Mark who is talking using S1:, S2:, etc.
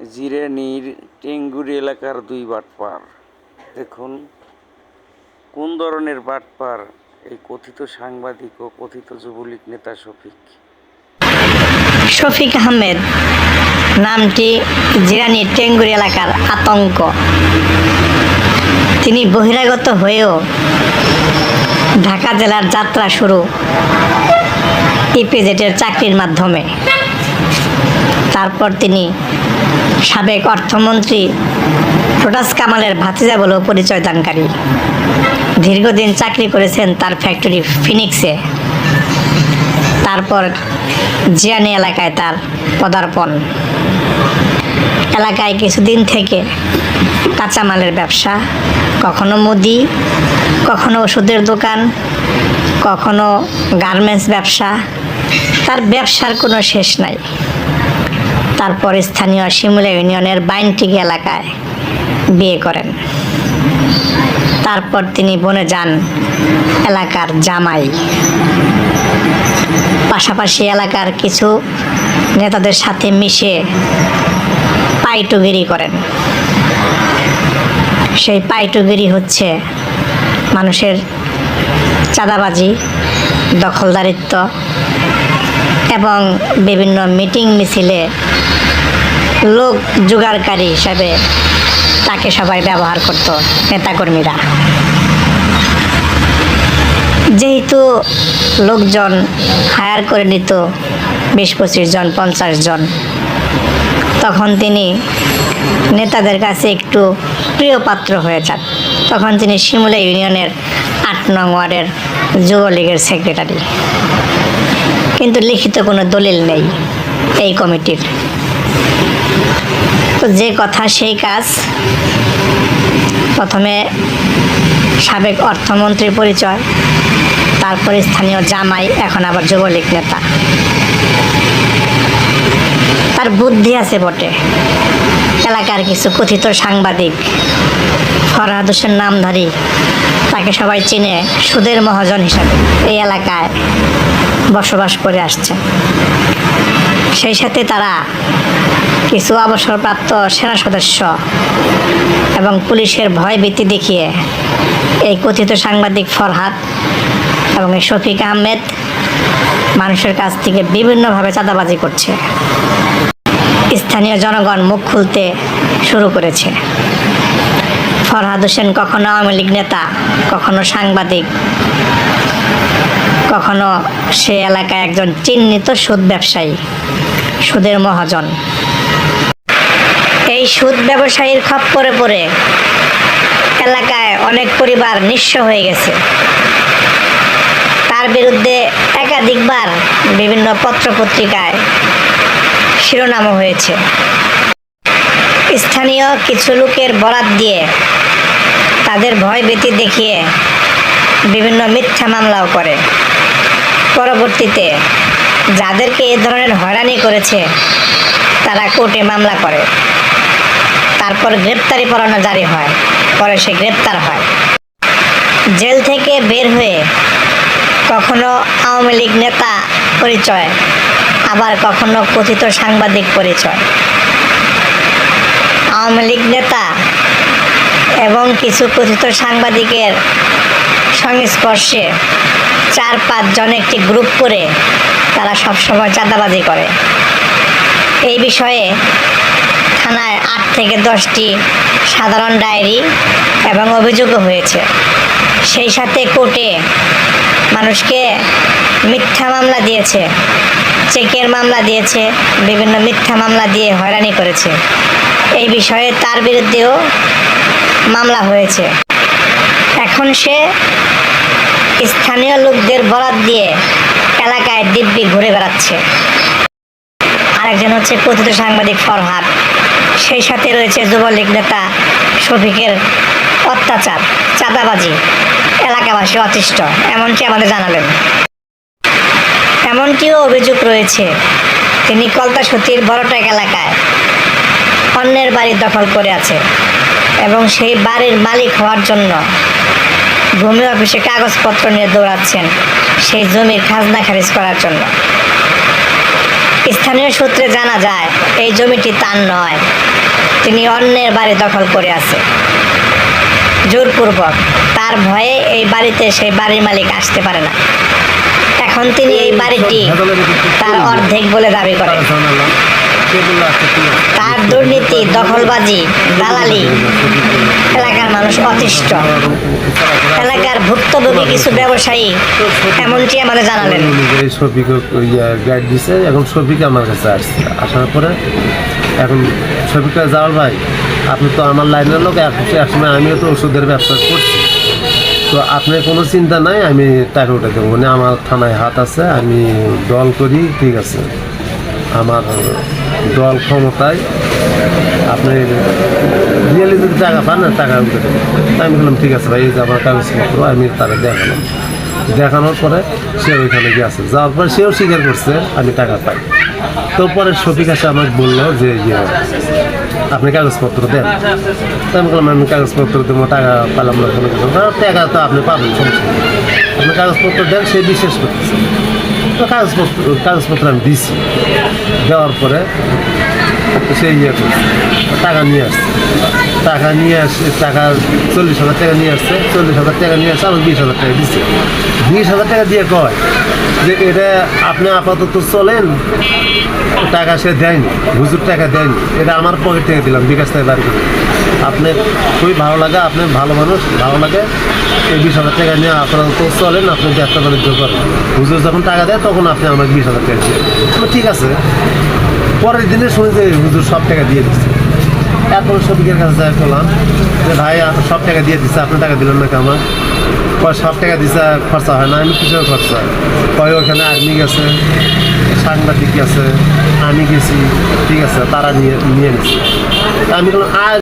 S1: জিরানির টেঙ্গুরি এলাকার দুই বাটপার। দেখুন, কোন ধরনের বাটপার এই কথিত সাংবাদিক ও কথিত যুবলীগ নেতা শফিক?
S2: শফিক আহমেদ, নামটি জিরানি টেঙ্গুরি এলাকার আতঙ্ক। তিনি বহিরাগত হয়েও ঢাকা জেলার যাত্রা শুরু ইপিজেটের চাকরির মাধ্যমে। তারপর তিনি সাবেক অর্থমন্ত্রী প্রোটাস কামালের ভাতিজা বলেও পরিচয় দানকারী। দীর্ঘদিন চাকরি করেছেন তার ফ্যাক্টরি ফিনিক্সে। তারপর জিয়ানি এলাকায় তার পদার্পণ। এলাকায় কিছুদিন থেকে কাঁচামালের ব্যবসা, কখনো মুদি, কখনো ওষুধের দোকান, কখনো গার্মেন্টস ব্যবসা। তার ব্যবসার কোনো শেষ নাই। তারপর স্থানীয় শিমুলা ইউনিয়নের বাইনটিকি এলাকায় বিয়ে করেন। তারপর তিনি বনে যান এলাকার জামাই। পাশাপাশি এলাকার কিছু নেতাদের সাথে মিশে পাইটুগিরি করেন। সেই পাইটুগিরি হচ্ছে মানুষের চাঁদাবাজি, দখলদারিত্ব এবং বিভিন্ন মিটিং মিছিলে লোক জোগাড়কারী হিসাবে তাকে সবাই ব্যবহার করত, নেতাকর্মীরা। যেহেতু লোকজন হায়ার করে নিত বিশ, পঁচিশ জন, পঞ্চাশ জন, তখন তিনি নেতাদের কাছে একটু প্রিয় পাত্র হয়ে যান। তখন তিনি শিমুলা ইউনিয়নের আট নং ওয়ার্ডের যুবলীগের সেক্রেটারি। কিন্তু লিখিত কোনো দলিল নেই এই কমিটির। তো যে কথা সেই কাজ। প্রথমে সাবেক অর্থমন্ত্রীর পরিচয়, তারপরে স্থানীয় জামাই, এখন আবার যুবলীগ নেতা। তার বুদ্ধি আছে বটে। এলাকার কিছু কথিত সাংবাদিক, ফরহাদ হোসেন নামধারী, তাকে সবাই চিনে সুদের মহাজন হিসাবে। এই এলাকায় বসবাস করে আসছে। সেই সাথে তারা কিছু অবসরপ্রাপ্ত সেনা সদস্য এবং পুলিশের ভয় ভীতি দেখিয়ে এই কথিত সাংবাদিক ফরহাদ এবং এই শফিক আহমেদ মানুষের কাছ থেকে বিভিন্নভাবে চাঁদাবাজি করছে। স্থানীয় জনগণ মুখ খুলতে শুরু করেছে। ফরহাদ হোসেন কখনো আওয়ামী লীগ নেতা, কখনো সাংবাদিক কখনো সে এলাকায় একজন চিহ্নিত সুদ ব্যবসায়ী, সুদের মহাজন। এই সুদ ব্যবসায়ীর খপ্পরে পড়ে এলাকায় অনেক পরিবার নিঃস্ব হয়ে গেছে। তার বিরুদ্ধে একাধিকবার বিভিন্ন পত্রপত্রিকায় শিরোনামও হয়েছে। স্থানীয় কিছু লোকের বরাত দিয়ে তাদের ভয় ভীতি দেখিয়ে বিভিন্ন মিথ্যা মামলাও করে। পরবর্তীতে যাদেরকে এ ধরনের হয়রানি করেছে, তারা কোর্টে মামলা করে। তারপর গ্রেপ্তারি পরোয়ানা জারি হয়, পরে সে গ্রেপ্তার হয়। জেল থেকে বের হয়ে কখনো আওয়ামী লীগ নেতা পরিচয়, আবার কখনো কথিত সাংবাদিক পরিচয়। আওয়ামী লীগ নেতা এবং কিছু কথিত সাংবাদিকের সংস্পর্শে চার পাঁচজন একটি গ্রুপ করে তারা সবসময় চাঁদাবাজি করে। এই বিষয়ে থানায় আট থেকে দশটি সাধারণ ডায়েরি এবং অভিযোগও হয়েছে। সেই সাথে কোর্টে মানুষকে মিথ্যা মামলা দিয়েছে, চেকের মামলা দিয়েছে, বিভিন্ন মিথ্যা মামলা দিয়ে হয়রানি করেছে। এই বিষয়ে তার বিরুদ্ধেও মামলা হয়েছে। এখন সে স্থানীয় লোকদের বরাত দিয়ে এলাকায় দিব্যি ঘুরে বেড়াচ্ছে। আরেকজন হচ্ছে কথিত সাংবাদিক ফরহাদ। সেই সাথে রয়েছে যুবলীগ নেতা শফিকের অত্যাচার, চাঁদাবাজি। এলাকাবাসী অতিষ্ঠ এমনকি আমাদের জানালেন। এমনটিও অভিযোগ রয়েছে, তিনি কলতাসতির বড়টেক এলাকায় অন্যের বাড়ি দখল করে আছে এবং সেই বাড়ির মালিক হওয়ার জন্য ভূমি অফিসে কাগজপত্র নিয়ে দৌড়াচ্ছেন সেই জমির খাজনা খারিজ করার জন্য। স্থানীয় সূত্রে জানা যায়, এই জমিটি তার নয়, তিনি অন্যের বাড়ি দখল করে আছে। জোরপূর্বক, তার ভয়ে এই বাড়িতে সেই বাড়ির মালিক আসতে পারে না। এখন তিনি এই বাড়িটি তার অর্ধেক বলে দাবি করেন। তার দুর্নীতি দখলবাজি দালালি এলাকার মানুষ অতিষ্ঠ। এলাকার ভুক্তভোগী কিছু ব্যবসায়ী এমনটি আমাদের জানালেন।
S3: শফিক গাইড দিছে এখন শফিক আমার কাছে আসছে। আসার পরে এখন শফিকটা যাওয়ার ভাই আপনি তো আমার লাইনের লোক এক একসময় আমিও তো ওষুধের ব্যবসা করছি। তো আপনার কোনো চিন্তা নাই আমি টাকা উঠে দেবো। মানে আমার থানায় হাত আছে আমি দল করি ঠিক আছে। আমার দল ক্ষমতায় আপনি রিয়েলি যদি টাকা পান না, টাকা আমি বললাম, ঠিক আছে ভাই, এই যে আমার কাগজপত্র আমি তারা দেখালাম। দেখানোর পরে সে ওইখানে গেছে যাওয়ার পরে সেও স্বীকার করছে, আমি টাকা পাই। তো পরে শফিক এসে আমাকে বলল যে ইয়ে আপনি কাগজপত্র দেন। আমি বললাম, আমি কাগজপত্র দেবো, টাকা পেলাম না কোনো টাকা তো আপনি পাবেন আপনি কাগজপত্র দেন, সে বিশ্বাস করতেছে। তো কাগজপত্র কাগজপত্র আমি দিছি। দেওয়ার পরে সে ইয়ে টাকা নিয়ে আসছে। টাকা নিয়ে আসছে টাকা চল্লিশ হাজার টাকা নিয়ে আসছে, চল্লিশ হাজার টাকা নিয়ে আসছে আমার বিশ হাজার টাকা দিচ্ছে বিশ হাজার টাকা দিয়ে কয় যে এটা আপনি আপাতত চলেন, টাকা সে দেয়নি, হুজুর টাকা দেয়নি, এটা আমার পকেট থেকে দিলাম, বিকাশ থেকে করে। আপনি খুবই ভালো লাগে, আপনি ভালো মানুষ, ভালো লাগে। এই বিশ হাজার টাকা নিয়ে আপাতত চলেন, আপনি ব্যবসা বাণিজ্য করেন। হুজুর যখন টাকা দেয়, তখন আপনি আমাকে বিশ হাজার টাকা দিয়ে ঠিক আছে, পরের দিনে শুনে যে হুজুর সব টাকা দিয়ে দিচ্ছে। এরপর শফিকের কাছে যাই বললাম যে ভাই সব টাকা দিয়ে দিচ্ছে, আপনি টাকা দিলেন না কেমন কয়, সব টাকা দিচ্ছে আর খরচা হয় না, আমি কিছু খরচা? কয়, ওখানে আর্মি গেছে, সাংবাদিক গেছে, আমি গেছি, ঠিক আছে, তারা নিয়ে নিয়ে নিচ্ছে তা আমি বললাম, আর